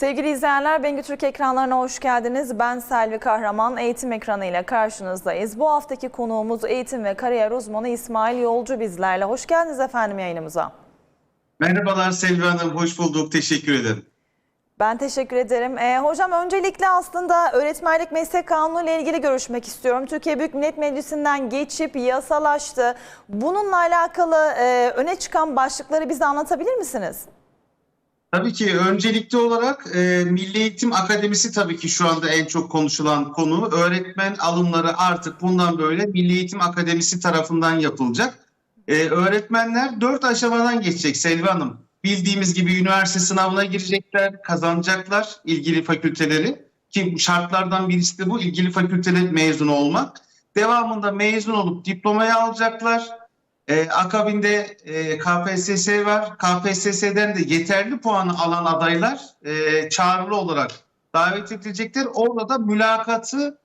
Sevgili izleyenler, Bengü Türk ekranlarına hoş geldiniz. Ben Selvi Kahraman, eğitim ekranıyla karşınızdayız. Bu haftaki konuğumuz eğitim ve kariyer uzmanı İsmail Yolcu bizlerle. Hoş geldiniz efendim yayınımıza. Merhabalar Selvi Hanım, hoş bulduk. Teşekkür ederim. Ben teşekkür ederim. Ee, hocam öncelikle aslında öğretmenlik meslek kanunu ile ilgili görüşmek istiyorum. Türkiye Büyük Millet Meclisi'nden geçip yasalaştı. Bununla alakalı e, öne çıkan başlıkları bize anlatabilir misiniz? Tabii ki öncelikli olarak e, Milli Eğitim Akademisi tabii ki şu anda en çok konuşulan konu. Öğretmen alımları artık bundan böyle Milli Eğitim Akademisi tarafından yapılacak. E, öğretmenler dört aşamadan geçecek Selvi Hanım. Bildiğimiz gibi üniversite sınavına girecekler, kazanacaklar ilgili fakülteleri. Ki şartlardan birisi de bu ilgili fakültede mezun olmak. Devamında mezun olup diplomayı alacaklar. Ee, akabinde e, KPSS var. KPSS'den de yeterli puanı alan adaylar e, çağrılı olarak davet edilecekler. Orada da mülakatı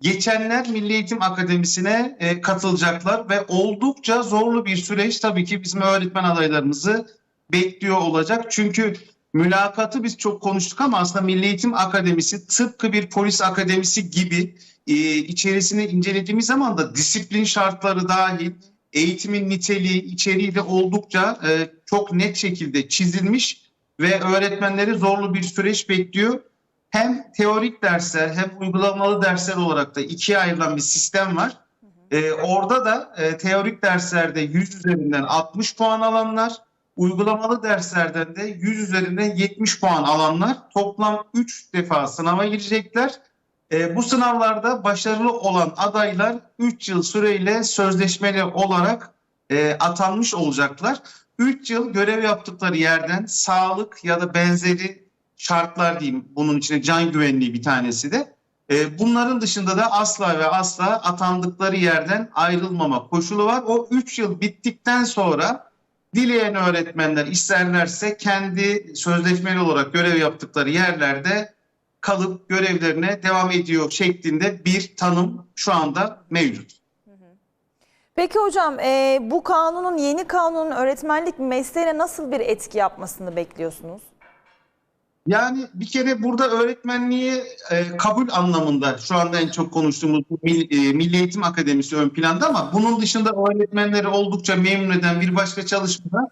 geçenler Milli Eğitim Akademisi'ne e, katılacaklar ve oldukça zorlu bir süreç tabii ki bizim öğretmen adaylarımızı bekliyor olacak. Çünkü mülakatı biz çok konuştuk ama aslında Milli Eğitim Akademisi tıpkı bir polis akademisi gibi e, içerisini incelediğimiz zaman da disiplin şartları dahil eğitimin niteliği, içeriği de oldukça e, çok net şekilde çizilmiş ve öğretmenleri zorlu bir süreç bekliyor. Hem teorik dersler hem uygulamalı dersler olarak da ikiye ayrılan bir sistem var. E, orada da e, teorik derslerde 100 üzerinden 60 puan alanlar, uygulamalı derslerden de 100 üzerinden 70 puan alanlar toplam 3 defa sınava girecekler. E, bu sınavlarda başarılı olan adaylar 3 yıl süreyle sözleşmeli olarak e, atanmış olacaklar. 3 yıl görev yaptıkları yerden sağlık ya da benzeri şartlar diyeyim bunun içine can güvenliği bir tanesi de. E, bunların dışında da asla ve asla atandıkları yerden ayrılmama koşulu var. O 3 yıl bittikten sonra dileyen öğretmenler isterlerse kendi sözleşmeli olarak görev yaptıkları yerlerde kalıp görevlerine devam ediyor şeklinde bir tanım şu anda mevcut. Peki hocam e, bu kanunun yeni kanunun öğretmenlik mesleğine nasıl bir etki yapmasını bekliyorsunuz? Yani bir kere burada öğretmenliği e, kabul anlamında şu anda en çok konuştuğumuz Mil- e, Milli Eğitim Akademisi ön planda ama bunun dışında öğretmenleri oldukça memnun eden bir başka çalışma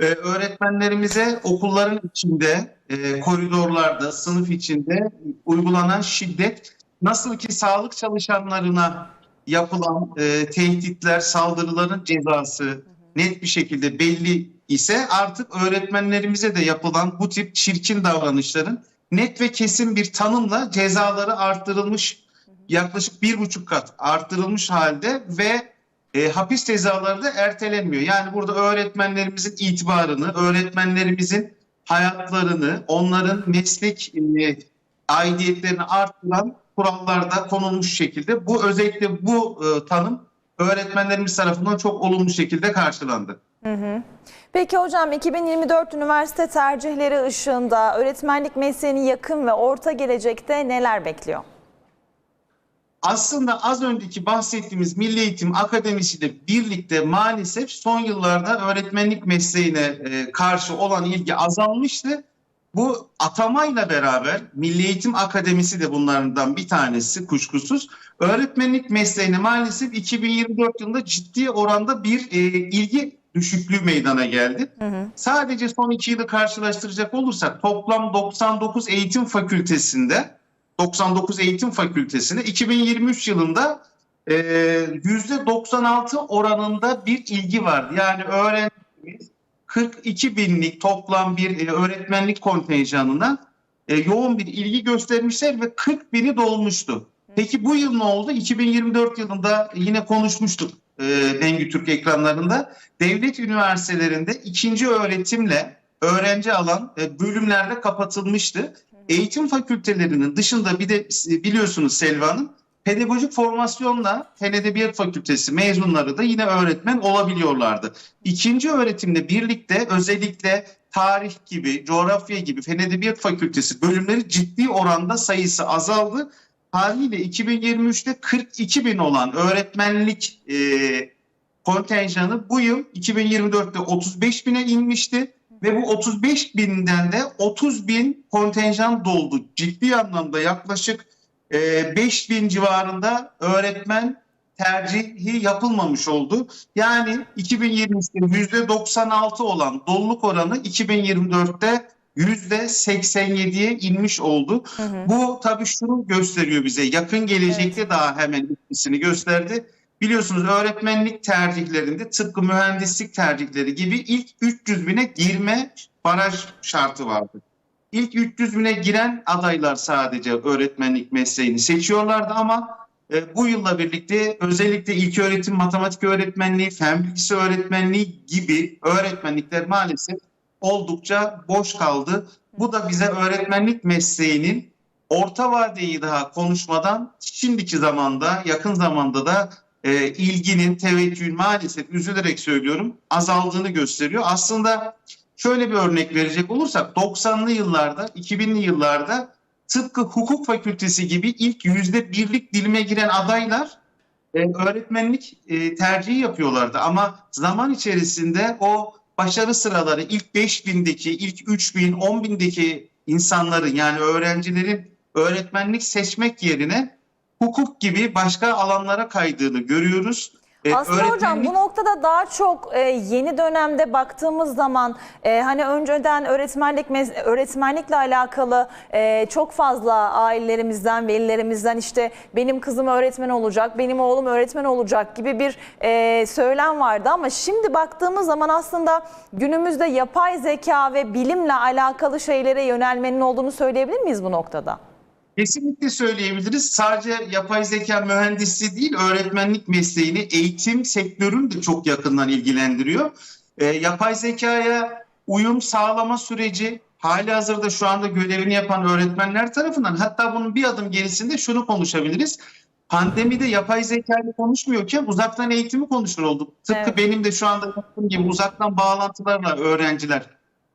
e, öğretmenlerimize okulların içinde, e, koridorlarda, sınıf içinde uygulanan şiddet nasıl ki sağlık çalışanlarına yapılan e, tehditler, saldırıların cezası net bir şekilde belli ise artık öğretmenlerimize de yapılan bu tip çirkin davranışların net ve kesin bir tanımla cezaları arttırılmış yaklaşık bir buçuk kat arttırılmış halde ve e, hapis cezaları da ertelenmiyor. Yani burada öğretmenlerimizin itibarını, öğretmenlerimizin hayatlarını, onların meslek e, aidiyetlerini arttıran kurallarda konulmuş şekilde bu özellikle bu e, tanım öğretmenlerimiz tarafından çok olumlu şekilde karşılandı. Peki hocam 2024 üniversite tercihleri ışığında öğretmenlik mesleğini yakın ve orta gelecekte neler bekliyor? Aslında az önceki bahsettiğimiz Milli Eğitim Akademisi ile birlikte maalesef son yıllarda öğretmenlik mesleğine e, karşı olan ilgi azalmıştı. Bu atamayla beraber Milli Eğitim Akademisi de bunlardan bir tanesi kuşkusuz. Öğretmenlik mesleğine maalesef 2024 yılında ciddi oranda bir e, ilgi düşüklüğü meydana geldi. Sadece son iki yılı karşılaştıracak olursak toplam 99 eğitim fakültesinde 99 eğitim fakültesine 2023 yılında e, %96 oranında bir ilgi vardı. Yani öğrencimiz 42 binlik toplam bir e, öğretmenlik kontenjanına e, yoğun bir ilgi göstermişler ve 40 bini dolmuştu. Peki bu yıl ne oldu? 2024 yılında yine konuşmuştuk e, Bengü Türk ekranlarında. Devlet üniversitelerinde ikinci öğretimle öğrenci alan e, bölümlerde kapatılmıştı. Eğitim fakültelerinin dışında bir de biliyorsunuz Selva Hanım pedagojik formasyonla Fen Edebiyat Fakültesi mezunları da yine öğretmen olabiliyorlardı. İkinci öğretimle birlikte özellikle tarih gibi, coğrafya gibi Fen Edebiyat Fakültesi bölümleri ciddi oranda sayısı azaldı. Haliyle 2023'te 42 bin olan öğretmenlik e, kontenjanı bu yıl 2024'te 35 bine inmişti. Ve bu 35 binden de 30 bin kontenjan doldu. Ciddi anlamda yaklaşık e, 5 bin civarında öğretmen tercihi yapılmamış oldu. Yani 2023'te %96 olan doluluk oranı 2024'te %87'ye inmiş oldu. Hı hı. Bu tabii şunu gösteriyor bize. Yakın gelecekte daha hemen etkisini gösterdi. Biliyorsunuz öğretmenlik tercihlerinde tıpkı mühendislik tercihleri gibi ilk 300 bine girme baraj şartı vardı. İlk 300 bine giren adaylar sadece öğretmenlik mesleğini seçiyorlardı ama e, bu yılla birlikte özellikle ilköğretim matematik öğretmenliği, fen bilgisi öğretmenliği gibi öğretmenlikler maalesef oldukça boş kaldı. Bu da bize öğretmenlik mesleğinin orta vadeyi daha konuşmadan şimdiki zamanda, yakın zamanda da e, ilginin, teveccühün maalesef üzülerek söylüyorum azaldığını gösteriyor. Aslında şöyle bir örnek verecek olursak 90'lı yıllarda, 2000'li yıllarda tıpkı hukuk fakültesi gibi ilk yüzde birlik dilime giren adaylar e, öğretmenlik e, tercihi yapıyorlardı. Ama zaman içerisinde o başarı sıraları ilk 5000'deki, ilk 3000, 10.000'deki insanların yani öğrencilerin öğretmenlik seçmek yerine hukuk gibi başka alanlara kaydığını görüyoruz. E, Aslında hocam öğretmenlik- bu noktada daha çok e, yeni dönemde baktığımız zaman e, hani önceden öğretmenlik öğretmenlikle alakalı e, çok fazla ailelerimizden, velilerimizden işte benim kızım öğretmen olacak, benim oğlum öğretmen olacak gibi bir e, söylem vardı ama şimdi baktığımız zaman aslında günümüzde yapay zeka ve bilimle alakalı şeylere yönelmenin olduğunu söyleyebilir miyiz bu noktada? Kesinlikle söyleyebiliriz. Sadece yapay zeka mühendisliği değil, öğretmenlik mesleğini, eğitim sektörünü de çok yakından ilgilendiriyor. Ee, yapay zekaya uyum sağlama süreci hali hazırda şu anda görevini yapan öğretmenler tarafından hatta bunun bir adım gerisinde şunu konuşabiliriz. Pandemide yapay zeka ile konuşmuyorken uzaktan eğitimi konuşur olduk. Tıpkı Evet. benim de şu anda yaptığım gibi uzaktan bağlantılarla öğrenciler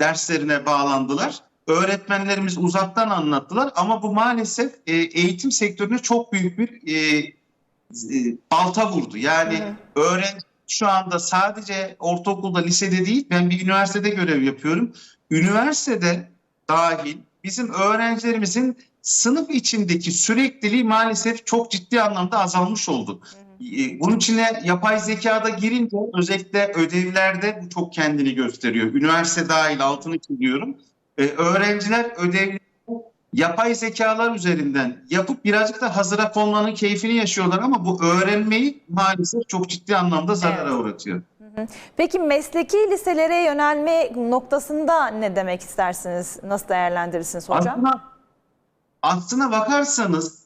derslerine bağlandılar. Öğretmenlerimiz uzaktan anlattılar ama bu maalesef e, eğitim sektörüne çok büyük bir e, e, balta vurdu. Yani öğrenci şu anda sadece ortaokulda, lisede değil ben bir üniversitede görev yapıyorum. Üniversitede dahil bizim öğrencilerimizin sınıf içindeki sürekliliği maalesef çok ciddi anlamda azalmış oldu. E, Bunun içine yapay zekada girince özellikle ödevlerde bu çok kendini gösteriyor. Üniversite dahil altını çiziyorum. Ee, öğrenciler ödevleri yapay zekalar üzerinden yapıp birazcık da hazıra konmanın keyfini yaşıyorlar ama bu öğrenmeyi maalesef çok ciddi anlamda zarara Evet. uğratıyor. Peki mesleki liselere yönelme noktasında ne demek istersiniz? Nasıl değerlendirirsiniz hocam? Aslına, aslına bakarsanız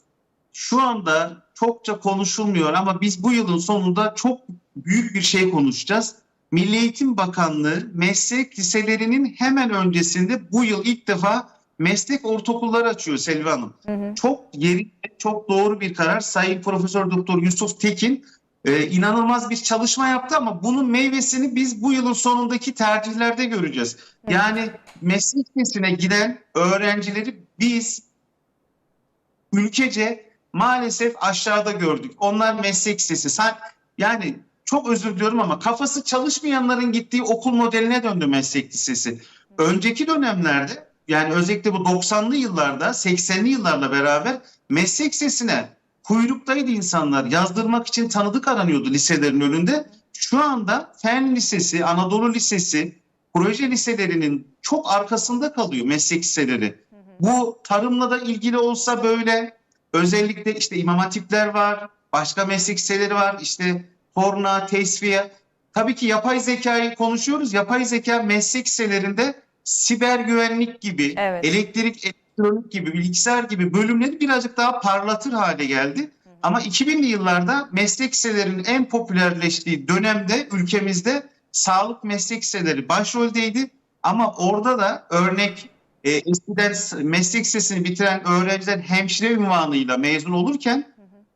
şu anda çokça konuşulmuyor ama biz bu yılın sonunda çok büyük bir şey konuşacağız. Milli Eğitim Bakanlığı meslek liselerinin hemen öncesinde bu yıl ilk defa meslek ortaokulları açıyor Selvi Hanım. Çok yerinde, çok doğru bir karar. Sayın Profesör Doktor Yusuf Tekin e, inanılmaz bir çalışma yaptı ama bunun meyvesini biz bu yılın sonundaki tercihlerde göreceğiz. Yani meslek lisesine giden öğrencileri biz ülkece maalesef aşağıda gördük. Onlar meslek lisesi. Yani çok özür diliyorum ama kafası çalışmayanların gittiği okul modeline döndü meslek lisesi. Önceki dönemlerde yani özellikle bu 90'lı yıllarda 80'li yıllarla beraber meslek lisesine kuyruktaydı insanlar. Yazdırmak için tanıdık aranıyordu liselerin önünde. Şu anda Fen Lisesi, Anadolu Lisesi, proje liselerinin çok arkasında kalıyor meslek liseleri. Bu tarımla da ilgili olsa böyle özellikle işte imam hatipler var, başka meslek liseleri var, işte torna, tesviye. Tabii ki yapay zekayı konuşuyoruz. Yapay zeka meslek liselerinde siber güvenlik gibi, Evet. elektrik, elektronik gibi, bilgisayar gibi bölümleri birazcık daha parlatır hale geldi. Ama 2000'li yıllarda meslek liselerinin en popülerleştiği dönemde ülkemizde sağlık meslek liseleri başroldeydi. Ama orada da örnek e, eskiden meslek lisesini bitiren öğrenciler hemşire ünvanıyla mezun olurken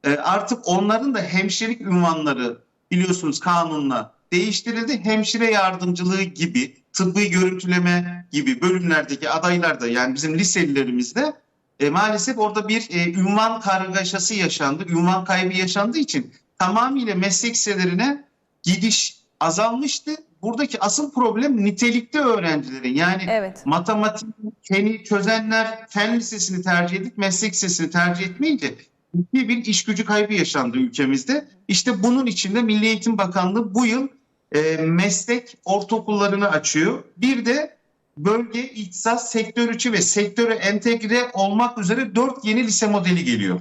e, artık onların da hemşirelik ünvanları biliyorsunuz kanunla değiştirildi. Hemşire yardımcılığı gibi, tıbbi görüntüleme gibi bölümlerdeki adaylar da yani bizim liselilerimizde e, maalesef orada bir e, ünvan kargaşası yaşandı. Ünvan kaybı yaşandığı için tamamıyla meslek liselerine gidiş azalmıştı. buradaki asıl problem nitelikte öğrencilerin. Yani Evet. matematik, feni çözenler fen lisesini tercih edip meslek lisesini tercih etmeyince ciddi bir iş gücü kaybı yaşandı ülkemizde. İşte bunun içinde Milli Eğitim Bakanlığı bu yıl e, meslek ortaokullarını açıyor. Bir de bölge, ihtisas, sektör içi ve sektöre entegre olmak üzere dört yeni lise modeli geliyor.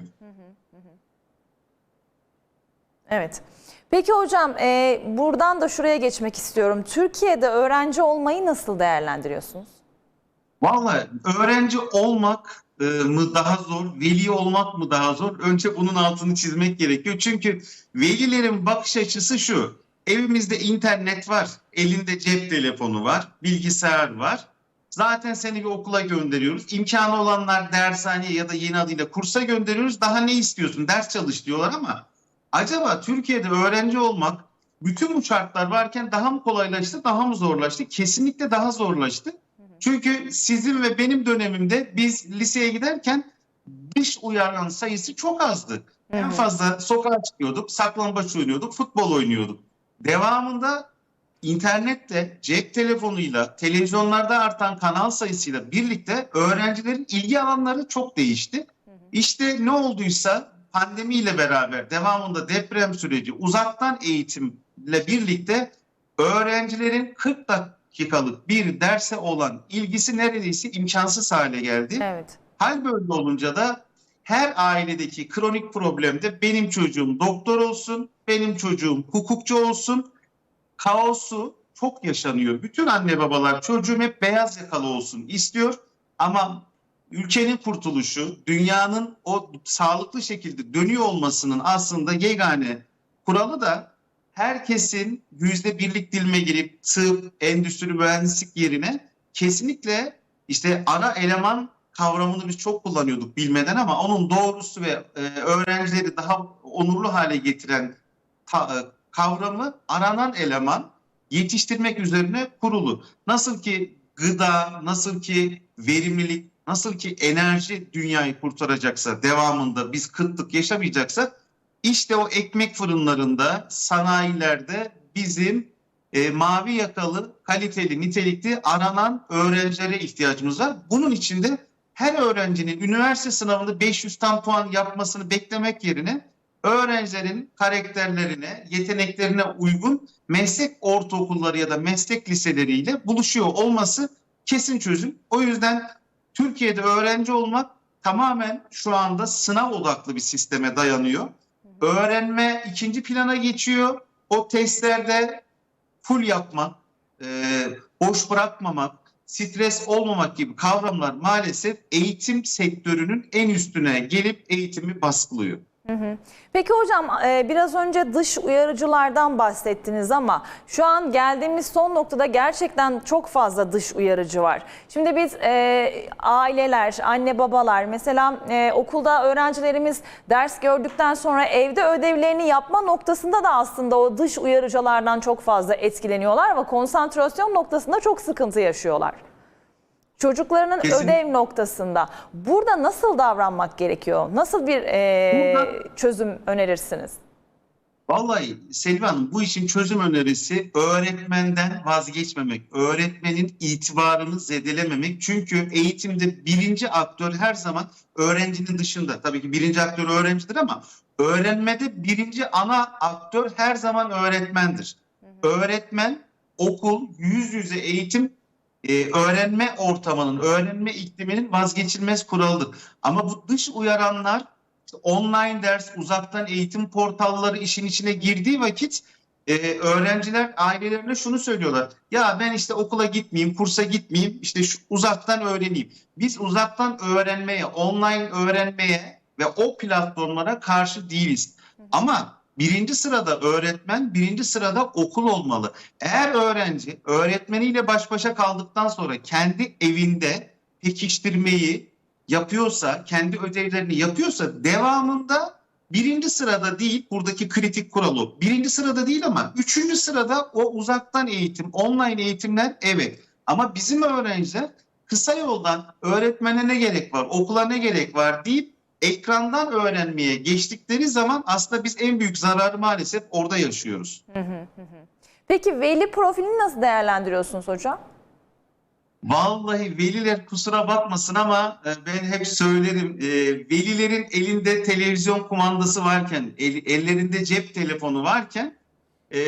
Evet. Peki hocam e, buradan da şuraya geçmek istiyorum. Türkiye'de öğrenci olmayı nasıl değerlendiriyorsunuz? Vallahi öğrenci olmak mı daha zor, veli olmak mı daha zor? Önce bunun altını çizmek gerekiyor. Çünkü velilerin bakış açısı şu. Evimizde internet var, elinde cep telefonu var, bilgisayar var. Zaten seni bir okula gönderiyoruz. İmkanı olanlar dershaneye ya da yeni adıyla kursa gönderiyoruz. Daha ne istiyorsun? Ders çalış diyorlar ama acaba Türkiye'de öğrenci olmak bütün bu şartlar varken daha mı kolaylaştı, daha mı zorlaştı? Kesinlikle daha zorlaştı. Çünkü sizin ve benim dönemimde biz liseye giderken dış uyaran sayısı çok azdı. En fazla sokağa çıkıyorduk, saklambaç oynuyorduk, futbol oynuyorduk. Devamında internette, cep telefonuyla, televizyonlarda artan kanal sayısıyla birlikte öğrencilerin ilgi alanları çok değişti. İşte ne olduysa pandemiyle beraber devamında deprem süreci, uzaktan eğitimle birlikte öğrencilerin 40 dakikalık bir derse olan ilgisi neredeyse imkansız hale geldi. Evet. Hal böyle olunca da her ailedeki kronik problemde benim çocuğum doktor olsun, benim çocuğum hukukçu olsun kaosu çok yaşanıyor. Bütün anne babalar çocuğum hep beyaz yakalı olsun istiyor ama ülkenin kurtuluşu, dünyanın o sağlıklı şekilde dönüyor olmasının aslında yegane kuralı da herkesin yüzde birlik dilime girip tıp, endüstri mühendislik yerine kesinlikle işte ana eleman kavramını biz çok kullanıyorduk bilmeden ama onun doğrusu ve e, öğrencileri daha onurlu hale getiren ta- e, kavramı aranan eleman yetiştirmek üzerine kurulu. Nasıl ki gıda, nasıl ki verimlilik, nasıl ki enerji dünyayı kurtaracaksa devamında biz kıtlık yaşamayacaksak işte o ekmek fırınlarında, sanayilerde bizim e, mavi yakalı, kaliteli, nitelikli aranan öğrencilere ihtiyacımız var. Bunun için de her öğrencinin üniversite sınavında 500 tam puan yapmasını beklemek yerine öğrencilerin karakterlerine, yeteneklerine uygun meslek ortaokulları ya da meslek liseleriyle buluşuyor olması kesin çözüm. O yüzden Türkiye'de öğrenci olmak tamamen şu anda sınav odaklı bir sisteme dayanıyor. Öğrenme ikinci plana geçiyor. O testlerde full yapmak, e, boş bırakmamak, stres olmamak gibi kavramlar maalesef eğitim sektörünün en üstüne gelip eğitimi baskılıyor. Peki hocam e, biraz önce dış uyarıcılardan bahsettiniz ama şu an geldiğimiz son noktada gerçekten çok fazla dış uyarıcı var. Şimdi biz e, aileler, anne babalar mesela e, okulda öğrencilerimiz ders gördükten sonra evde ödevlerini yapma noktasında da aslında o dış uyarıcılardan çok fazla etkileniyorlar ve konsantrasyon noktasında çok sıkıntı yaşıyorlar. Çocuklarının Kesin. ödev noktasında. Burada nasıl davranmak gerekiyor? Nasıl bir e, Burada- çözüm önerirsiniz? Vallahi Selvi Hanım bu işin çözüm önerisi öğretmenden vazgeçmemek, öğretmenin itibarını zedelememek. Çünkü eğitimde birinci aktör her zaman öğrencinin dışında. Tabii ki birinci aktör öğrencidir ama öğrenmede birinci ana aktör her zaman öğretmendir. Öğretmen, okul, yüz yüze eğitim e, öğrenme ortamının, öğrenme ikliminin vazgeçilmez kuralıdır. Ama bu dış uyaranlar işte online ders, uzaktan eğitim portalları işin içine girdiği vakit e, öğrenciler ailelerine şunu söylüyorlar. Ya ben işte okula gitmeyeyim, kursa gitmeyeyim, işte şu uzaktan öğreneyim. Biz uzaktan öğrenmeye, online öğrenmeye ve o platformlara karşı değiliz. Ama birinci sırada öğretmen, birinci sırada okul olmalı. Eğer öğrenci öğretmeniyle baş başa kaldıktan sonra kendi evinde pekiştirmeyi yapıyorsa, kendi ödevlerini yapıyorsa devamında birinci sırada değil, buradaki kritik kural o. Birinci sırada değil ama üçüncü sırada o uzaktan eğitim, online eğitimler evet. Ama bizim öğrenciler kısa yoldan öğretmene ne gerek var, okula ne gerek var deyip ekrandan öğrenmeye geçtikleri zaman aslında biz en büyük zararı maalesef orada yaşıyoruz. Peki veli profilini nasıl değerlendiriyorsunuz hocam? Vallahi veliler kusura bakmasın ama e, ben hep söylerim. e, Velilerin elinde televizyon kumandası varken, el- ellerinde cep telefonu varken e,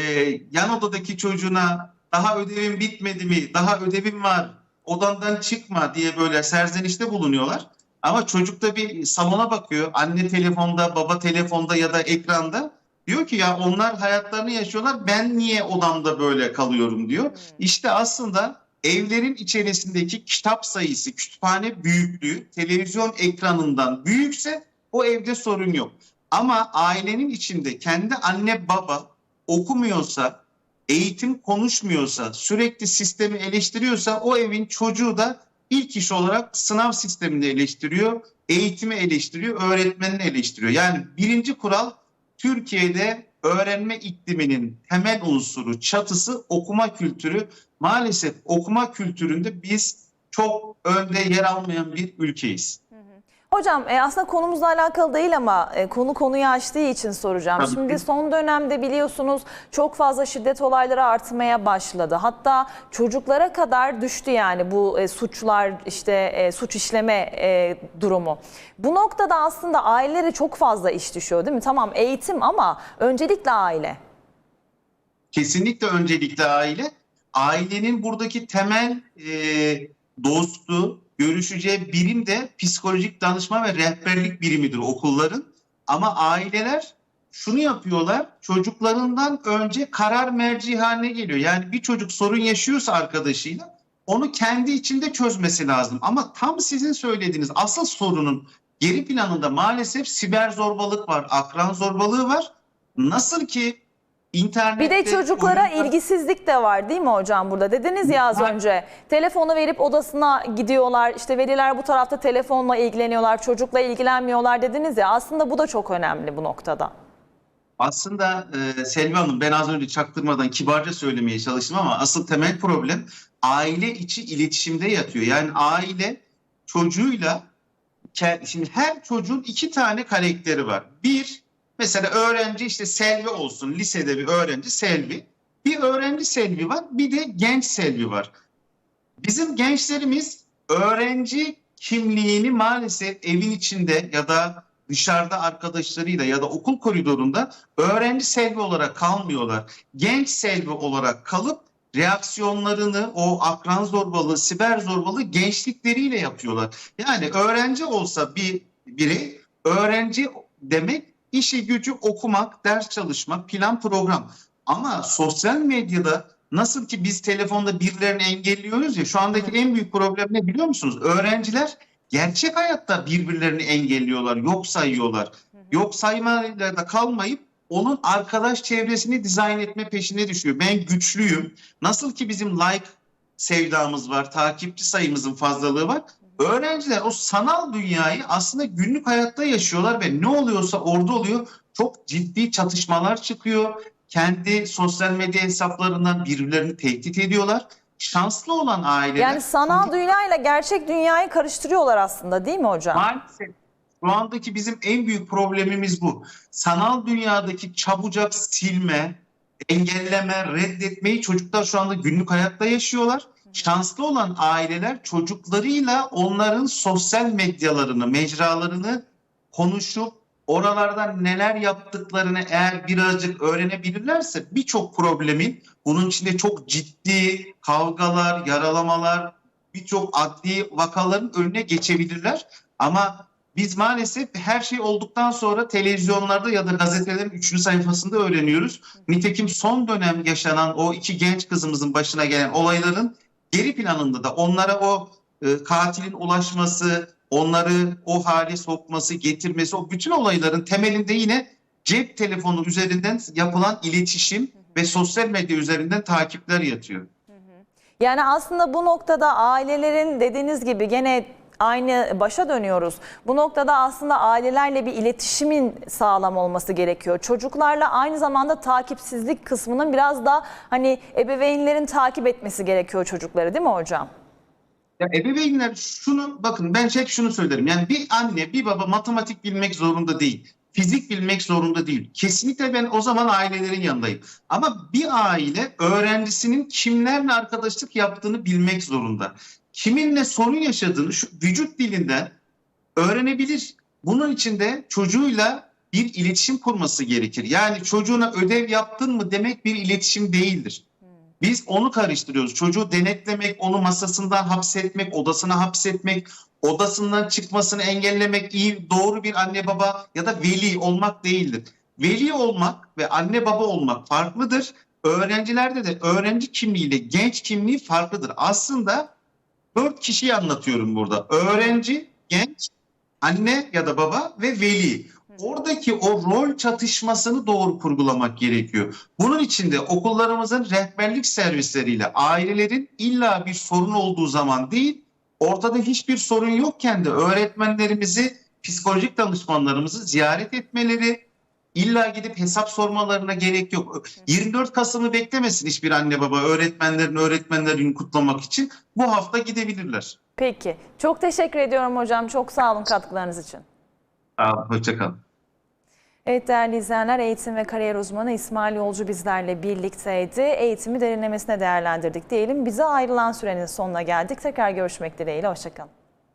yan odadaki çocuğuna daha ödevin bitmedi mi, daha ödevin var, odandan çıkma diye böyle serzenişte bulunuyorlar. Ama çocuk da bir salona bakıyor. Anne telefonda, baba telefonda ya da ekranda. Diyor ki ya onlar hayatlarını yaşıyorlar. Ben niye odamda böyle kalıyorum diyor. İşte aslında evlerin içerisindeki kitap sayısı, kütüphane büyüklüğü televizyon ekranından büyükse o evde sorun yok. Ama ailenin içinde kendi anne baba okumuyorsa, eğitim konuşmuyorsa, sürekli sistemi eleştiriyorsa o evin çocuğu da ilk iş olarak sınav sistemini eleştiriyor, eğitimi eleştiriyor, öğretmenini eleştiriyor. Yani birinci kural Türkiye'de öğrenme ikliminin temel unsuru, çatısı okuma kültürü. Maalesef okuma kültüründe biz çok önde yer almayan bir ülkeyiz. Hocam e, aslında konumuzla alakalı değil ama e, konu konuyu açtığı için soracağım. Tabii. Şimdi son dönemde biliyorsunuz çok fazla şiddet olayları artmaya başladı. Hatta çocuklara kadar düştü yani bu e, suçlar işte e, suç işleme e, durumu. Bu noktada aslında ailelere çok fazla iş düşüyor değil mi? Tamam eğitim ama öncelikle aile. Kesinlikle öncelikle aile. Ailenin buradaki temel e, dostu, görüşeceği birim de psikolojik danışma ve rehberlik birimidir okulların. Ama aileler şunu yapıyorlar, çocuklarından önce karar merci haline geliyor. Yani bir çocuk sorun yaşıyorsa arkadaşıyla onu kendi içinde çözmesi lazım. Ama tam sizin söylediğiniz asıl sorunun geri planında maalesef siber zorbalık var, akran zorbalığı var. Nasıl ki internette... Bir de çocuklara oyunlar- ilgisizlik de var değil mi hocam burada? Dediniz ya az Var. önce. Telefonu verip odasına gidiyorlar. İşte veliler bu tarafta telefonla ilgileniyorlar. Çocukla ilgilenmiyorlar dediniz ya. Aslında bu da çok önemli bu noktada. Aslında e, Selvi Hanım ben az önce çaktırmadan kibarca söylemeye çalıştım ama asıl temel problem aile içi iletişimde yatıyor. Yani aile çocuğuyla şimdi her çocuğun iki tane karakteri var. Bir mesela öğrenci işte Selvi olsun lisede bir öğrenci Selvi. Bir öğrenci Selvi var bir de genç Selvi var. Bizim gençlerimiz öğrenci kimliğini maalesef evin içinde ya da dışarıda arkadaşlarıyla ya da okul koridorunda öğrenci selvi olarak kalmıyorlar. Genç selvi olarak kalıp reaksiyonlarını o akran zorbalığı, siber zorbalığı gençlikleriyle yapıyorlar. Yani öğrenci olsa bir biri öğrenci demek işi gücü okumak, ders çalışmak, plan program. Ama sosyal medyada nasıl ki biz telefonda birilerini engelliyoruz ya şu andaki en büyük problem ne biliyor musunuz? Öğrenciler gerçek hayatta birbirlerini engelliyorlar, yok sayıyorlar. Yok saymayla da kalmayıp onun arkadaş çevresini dizayn etme peşine düşüyor. Ben güçlüyüm. Nasıl ki bizim like sevdamız var, takipçi sayımızın fazlalığı var. Öğrenciler o sanal dünyayı aslında günlük hayatta yaşıyorlar ve ne oluyorsa orada oluyor. Çok ciddi çatışmalar çıkıyor. Kendi sosyal medya hesaplarından birbirlerini tehdit ediyorlar. Şanslı olan aileler... Yani sanal dünyayla gerçek dünyayı karıştırıyorlar aslında değil mi hocam? Maalesef şu andaki bizim en büyük problemimiz bu. Sanal dünyadaki çabucak silme, engelleme, reddetmeyi çocuklar şu anda günlük hayatta yaşıyorlar. Şanslı olan aileler çocuklarıyla onların sosyal medyalarını, mecralarını konuşup oralardan neler yaptıklarını eğer birazcık öğrenebilirlerse birçok problemin bunun içinde çok ciddi kavgalar, yaralamalar, birçok adli vakaların önüne geçebilirler. Ama biz maalesef her şey olduktan sonra televizyonlarda ya da gazetelerin üçüncü sayfasında öğreniyoruz. Nitekim son dönem yaşanan o iki genç kızımızın başına gelen olayların geri planında da onlara o e, katilin ulaşması, onları o hale sokması, getirmesi, o bütün olayların temelinde yine cep telefonu üzerinden yapılan iletişim ve sosyal medya üzerinden takipler yatıyor. Yani aslında bu noktada ailelerin dediğiniz gibi gene aynı başa dönüyoruz. Bu noktada aslında ailelerle bir iletişimin sağlam olması gerekiyor. Çocuklarla aynı zamanda takipsizlik kısmının biraz da hani ebeveynlerin takip etmesi gerekiyor çocukları değil mi hocam? Ya ebeveynler şunu bakın ben hep şunu söylerim. Yani bir anne bir baba matematik bilmek zorunda değil. fizik bilmek zorunda değil. Kesinlikle ben o zaman ailelerin yanındayım. Ama bir aile öğrencisinin kimlerle arkadaşlık yaptığını bilmek zorunda. Kiminle sorun yaşadığını şu vücut dilinden öğrenebilir. Bunun için de çocuğuyla bir iletişim kurması gerekir. Yani çocuğuna ödev yaptın mı demek bir iletişim değildir. Biz onu karıştırıyoruz. Çocuğu denetlemek, onu masasından hapsetmek, odasına hapsetmek, odasından çıkmasını engellemek iyi, doğru bir anne baba ya da veli olmak değildir. Veli olmak ve anne baba olmak farklıdır. Öğrencilerde de öğrenci kimliğiyle genç kimliği farklıdır. Aslında dört kişiyi anlatıyorum burada. Öğrenci, genç, anne ya da baba ve veli. Oradaki o rol çatışmasını doğru kurgulamak gerekiyor. Bunun için de okullarımızın rehberlik servisleriyle ailelerin illa bir sorun olduğu zaman değil, ortada hiçbir sorun yokken de öğretmenlerimizi, psikolojik danışmanlarımızı ziyaret etmeleri, illa gidip hesap sormalarına gerek yok. 24 Kasım'ı beklemesin hiçbir anne baba öğretmenlerin öğretmenlerin kutlamak için. Bu hafta gidebilirler. Peki. Çok teşekkür ediyorum hocam. Çok sağ olun katkılarınız için. Hoşçakalın. Evet değerli izleyenler eğitim ve kariyer uzmanı İsmail Yolcu bizlerle birlikteydi. Eğitimi derinlemesine değerlendirdik diyelim. Bize ayrılan sürenin sonuna geldik. Tekrar görüşmek dileğiyle. Hoşçakalın.